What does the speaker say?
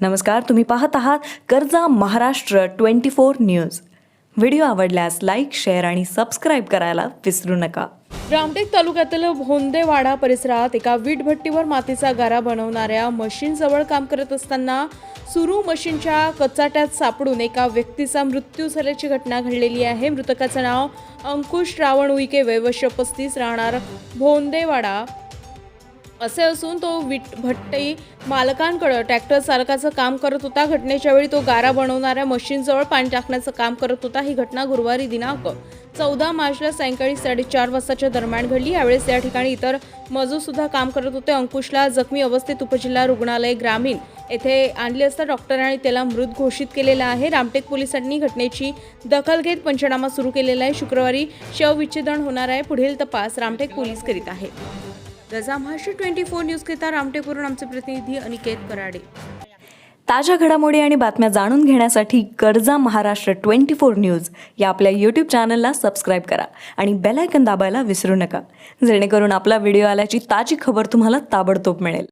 नमस्कार तुम्ही पाहत आहात कर्जा Maharashtra twenty four news. Video आवडल्यास लाईक शेअर आणि सबस्क्राईब करायला विसरू नका. रामटेक तालुक्यातील भोंदेवाडा परिसरात एका वीटभट्टीवर मातीचा गारा बनवणाऱ्या मशीनजवळ काम करत असताना सुरू मशीनच्या कचाट्यात सापडून एका व्यक्तीचा मृत्यू झाल्याची घटना घडलेली आहे. मृतकाचं नाव अंकुश रावण उईके वैवश्य पस्तीस राहणार भोंदेवाडा. असे असून तो विट भट्टई मालकांकडं ट्रॅक्टर चालकाचं काम करत होता. घटनेच्या वेळी तो गारा बनवणाऱ्या मशीनजवळ पाणी टाकण्याचं काम करत होता. ही घटना गुरुवारी दिनांक चौदा मार्चला सायंकाळी साडेचार वाजताच्या दरम्यान घडली. यावेळेस या ठिकाणी इतर मजूर सुद्धा काम करत होते. अंकुशला जखमी अवस्थेत उपजिल्हा रुग्णालय ग्रामीण येथे आणले असता डॉक्टरांनी त्याला मृत घोषित केलेला आहे. रामटेक पोलिसांनी घटनेची दखल घेत पंचनामा सुरू केलेला आहे. शुक्रवारी शवविच्छेदन होणार आहे. पुढील तपास रामटेक पोलीस करीत आहेत रजा महाराष्ट्र ट्वेंटी फोर न्यूजकरिता रामटेकवरून आमचे प्रतिनिधी अनिकेत कराडे. ताज्या घडामोडी आणि बातम्या जाणून घेण्यासाठी गरजा महाराष्ट्र ट्वेंटी फोर न्यूज या आपल्या यूट्यूब चॅनलला सबस्क्राईब करा आणि बेल आयकन दाबायला विसरू नका. जेणेकरून आपला व्हिडिओ आल्याची ताजी खबर तुम्हाला ताबडतोब मिळेल.